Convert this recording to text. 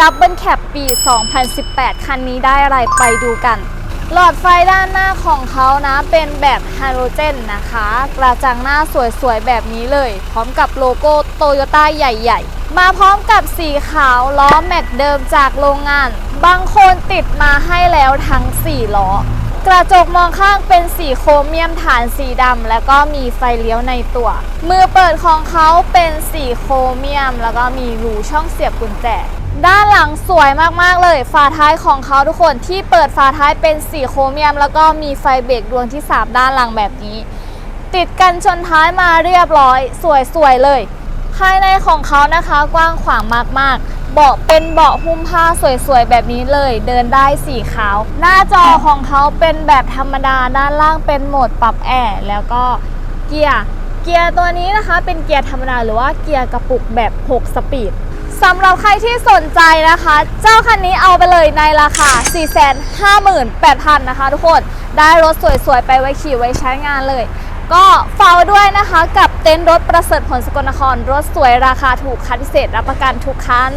ดับเบิลแคปปี 2018 คันนี้ได้อะไรไปดูกัน หลอดไฟด้านหน้าของเขานะเป็นแบบไฮโดรเจนนะคะ กระจังหน้าสวยๆ แบบนี้เลย พร้อมกับโลโก้โตโยต้าใหญ่ๆ มาพร้อมกับสีขาวล้อแม็กเดิมจากโรงงาน บางคนติดมาให้แล้วทั้ง 4 ล้อกระจกมองข้างเป็นสีโครเมียมฐานสีดำแล้วก็มีไฟเลี้ยวในตัว มือเปิดของเขาเป็นสีโครเมียม แล้วก็มีรูช่องเสียบกุญแจ ด้านหลังสวยมากๆเลย ฝาท้ายของเขาทุกคนที่เปิดฝาท้ายเป็นสีโครเมียม แล้วก็มีไฟเบรกดวงที่ 3 ด้านหลังแบบนี้ ติดกันชนท้ายมาเรียบร้อย สวยๆเลย ภายในของเขานะคะกว้างขวางมากๆเบาะเป็นเบาะหุ้มผ้าสวยๆ แบบนี้เลย เดินได้สีขาว หน้าจอของเขาเป็นแบบธรรมดาด้านล่างเป็นโหมดปรับแอร์แล้วก็เกียร์เกียร์ตัวนี้นะคะ เป็นเกียร์ธรรมดาหรือว่าเกียร์กระปุกแบบ 6 สปีด สำหรับใครที่สนใจนะคะ เจ้าคันนี้เอาไปเลยในราคา 458,000 นะคะทุกคนได้รถสวยๆ ไปไว้ขี่ไว้ใช้งานเลย ก็ฝากไว้ด้วยนะคะกับเต็นท์รถประเสริฐผลสกลนคร รถสวยราคาถูกคันพิเศษรับประกันทุกคัน